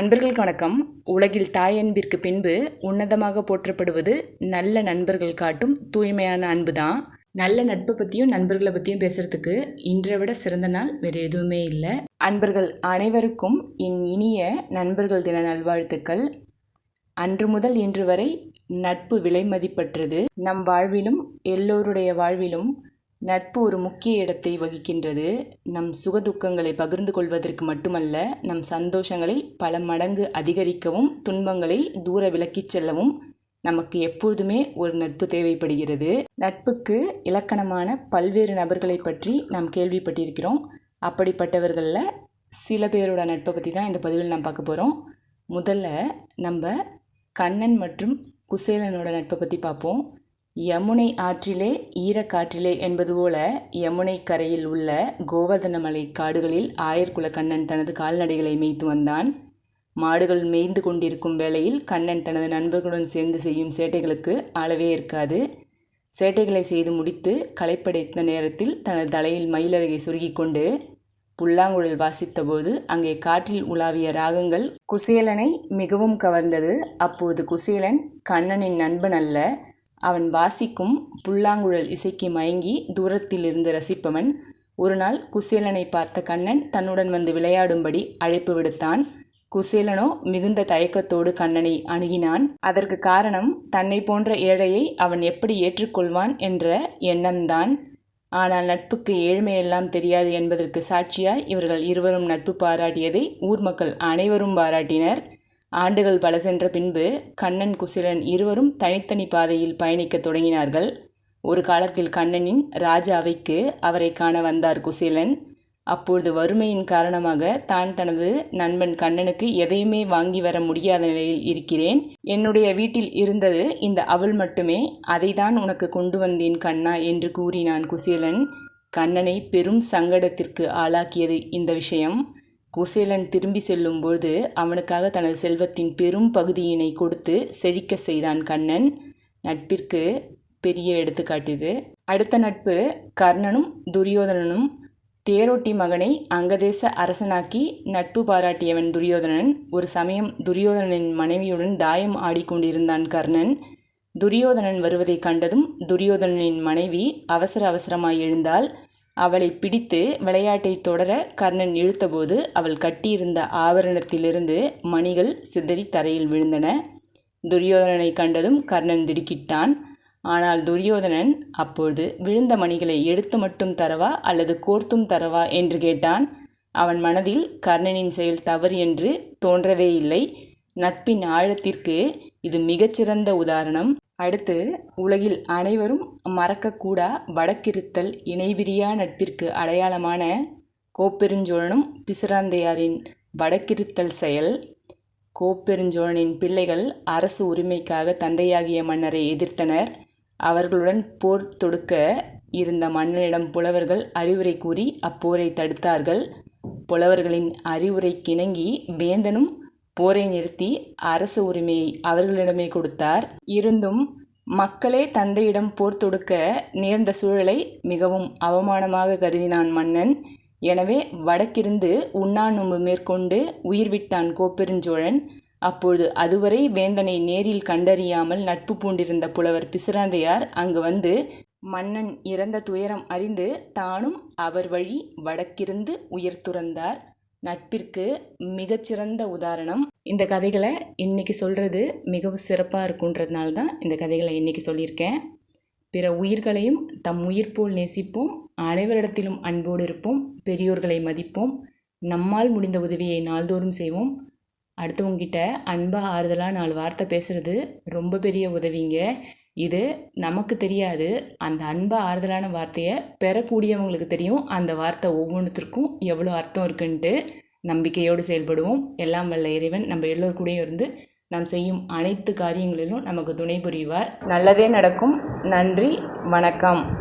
அன்பர்களுக்கு வணக்கம். உலகில் தாயன்பிற்கு பின்பு உன்னதமாக போற்றப்படுவது நல்ல நண்பர்கள் காட்டும் தூய்மையான அன்பு தான் நல்ல நட்பை பற்றியும் நண்பர்களை பற்றியும் பேசுகிறதுக்கு இன்றை விட சிறந்த நாள் வேறு எதுவுமே இல்லை. அன்பர்கள் அனைவருக்கும் என் இனிய நண்பர்கள் தின நல்வாழ்த்துக்கள். அன்று முதல் இன்று வரை நட்பு விலை மதிப்பற்றது. நம் வாழ்விலும் எல்லோருடைய வாழ்விலும் நட்பு ஒரு முக்கிய இடத்தை வகிக்கின்றது. நம் சுகதுக்கங்களை பகிர்ந்து கொள்வதற்கு மட்டுமல்ல நம் சந்தோஷங்களை பல மடங்கு அதிகரிக்கவும் துன்பங்களை தூர விலக்கிச் செல்லவும் நமக்கு எப்பொழுதுமே ஒரு நட்பு தேவைப்படுகிறது. நட்புக்கு இலக்கணமான பல்வேறு நபர்களை பற்றி நாம் கேள்விப்பட்டிருக்கிறோம். அப்படிப்பட்டவர்களில் சில பேரோட நட்பை பற்றி தான் இந்த பதிவில் நாம் பார்க்க போகிறோம் முதல்ல நம்ம கண்ணன் மற்றும் குசேலனோட நட்பை பற்றி பார்ப்போம். யமுனை ஆற்றிலே ஈரக்காற்றிலே என்பது போல யமுனை கரையில் உள்ள கோவர்தனமலை காடுகளில் ஆயர்குல கண்ணன் தனது கால்நடைகளை மேய்த்து வந்தான். மாடுகள் மேய்ந்து கொண்டிருக்கும் வேளையில் கண்ணன் தனது நண்பர்களுடன் சேர்ந்து செய்யும் சேட்டைகளுக்கு அளவே இருக்காது. சேட்டைகளை செய்து முடித்து களைப்படைத்த நேரத்தில் தனது தலையில் மயிலருகை சுருகிக்கொண்டு புல்லாங்குழல் வாசித்தபோது அங்கே காற்றில் உலாவிய ராகங்கள் குசேலனை மிகவும் கவர்ந்தது. அப்போது குசேலன் கண்ணனின் நண்பன் அல்ல அவன் வாசிக்கும் புல்லாங்குழல் இசைக்கு மயங்கி தூரத்திலிருந்து ரசிப்பவன். ஒருநாள் குசேலனை பார்த்த கண்ணன் தன்னுடன் வந்து விளையாடும்படி அழைப்பு விடுத்தான். குசேலனோ மிகுந்த தயக்கத்தோடு கண்ணனை அணுகினான். அதற்கு காரணம் தன்னை போன்ற ஏழையை அவன் எப்படி ஏற்றுக்கொள்வான் என்ற எண்ணம்தான். ஆனால் நட்புக்கு ஏழ்மையெல்லாம் தெரியாது என்பதற்கு சாட்சியாய் இவர்கள் இருவரும் நட்பு பாராட்டியதை ஊர் மக்கள் அனைவரும் பாராட்டினர். ஆண்டுகள் பல சென்ற பின்பு கண்ணன் குசிலன் இருவரும் தனித்தனி பாதையில் பயணிக்கத் தொடங்கினார்கள். ஒரு காலத்தில் கண்ணனின் ராஜ அவைக்கு அவரை காண வந்தார் குசேலன். அப்பொழுது வறுமையின் காரணமாக தான் தனது நண்பன் கண்ணனுக்கு எதையுமே வாங்கி வர முடியாத நிலையில் இருக்கிறேன். என்னுடைய வீட்டில் இருந்தது இந்த அவள் மட்டுமே. அதை தான் உனக்கு கொண்டு வந்தேன் கண்ணா என்று கூறினான் குசேலன். கண்ணனை பெரும் சங்கடத்திற்கு ஆளாக்கியது இந்த விஷயம். குசேலன் திரும்பி செல்லும்போது அவனுக்காக தனது செல்வத்தின் பெரும் பகுதியினை கொடுத்து செழிக்க செய்தான் கண்ணன். நட்பிற்கு பெரிய எடுத்துக்காட்டுது அடுத்த நட்பு கர்ணனும் துரியோதனனும். தேரோட்டி மகனை அங்கதேச அரசனாக்கி நட்பு பாராட்டியவன் துரியோதனன். ஒரு சமயம் துரியோதனனின் மனைவியுடன் தாயம் ஆடிக்கொண்டிருந்தான் கர்ணன். துரியோதனன் வருவதை கண்டதும் துரியோதனனின் மனைவி அவசர அவசரமாய் எழுந்தால் அவளை பிடித்து விளையாட்டை தொடர கர்ணன் இழுத்தபோது அவள் கட்டியிருந்த ஆபரணத்திலிருந்து மணிகள் சிதறி தரையில் விழுந்தன. துரியோதனனை கண்டதும் கர்ணன் திடுக்கிட்டான். ஆனால் துரியோதனன் அப்பொழுது விழுந்த மணிகளை எடுத்து மட்டும் தரவா அல்லது கோர்த்தும் தரவா? என்று கேட்டான். அவன் மனதில் கர்ணனின் செயல் தவறு என்று தோன்றவே இல்லை. நட்பின் ஆழத்திற்கு இது மிகச்சிறந்த உதாரணம். அடுத்து உலகில் அனைவரும் மறக்கக்கூடா வடக்கிருத்தல் இணைபிரியா நட்பிற்கு அடையாளமான கோப்பெருஞ்சோழனும் பிசிராந்தையாரின் வடக்கிருத்தல் செயல். கோப்பெருஞ்சோழனின் பிள்ளைகள் அரசு உரிமைக்காக தந்தையாகிய மன்னரை எதிர்த்தனர். அவர்களுடன் போர் தொடுக்க இருந்த மன்னனிடம் புலவர்கள் அறிவுரை கூறி அப்போரை தடுத்தார்கள். புலவர்களின் அறிவுரை கிணங்கி வேந்தனும் போரை நிறுத்தி அரச உரிமையை அவர்களிடமே கொடுத்தார். இருந்தும் மக்களே தந்தையிடம் போர் தொடுக்க நேர்ந்த சூழலை மிகவும் அவமானமாக கருதினான் மன்னன். எனவே வடக்கிருந்து உண்ணாநொம்பு மேற்கொண்டு உயிர் விட்டான் கோப்பெருஞ்சோழன். அப்போது அதுவரை வேந்தனை நேரில் கண்டறியாமல் நட்பு பூண்டிருந்த புலவர் பிசிராந்தையார் அங்கு வந்து மன்னன் இறந்த துயரம் அறிந்து தானும் அவர் வழி வடக்கிருந்து உயிர் துறந்தார். நட்பிற்கு மிகச்சிறந்த உதாரணம். இந்த கதைகளை இன்றைக்கி சொல்கிறது மிகவும் சிறப்பாக இருக்குன்றதுனால தான் இந்த கதைகளை இன்றைக்கி சொல்லியிருக்கேன். பிற உயிர்களையும் தம் உயிர் போல் நேசிப்போம். அனைவரிடத்திலும் அன்போடு இருப்போம். பெரியோர்களை மதிப்போம். நம்மால் முடிந்த உதவியை நாள்தோறும் செய்வோம். அடுத்தவங்கிட்ட அன்பாக ஆறுதலாக நாலு வார்த்தை பேசுகிறது ரொம்ப பெரிய உதவிங்க. இது நமக்கு தெரியாது. அந்த அன்பாக ஆறுதலான வார்த்தையை பெறக்கூடியவங்களுக்கு தெரியும். அந்த வார்த்தை ஒவ்வொன்றுத்திற்கும் எவ்வளோ அர்த்தம் இருக்குன்ட்டு நம்பிக்கையோடு செயல்படுவோம். எல்லாம் வல்ல இறைவன் நம்ம எல்லோரு கூடயும் இருந்து நாம் செய்யும் அனைத்து காரியங்களிலும் நமக்கு துணை புரிவார். நல்லதே நடக்கும். நன்றி. வணக்கம்.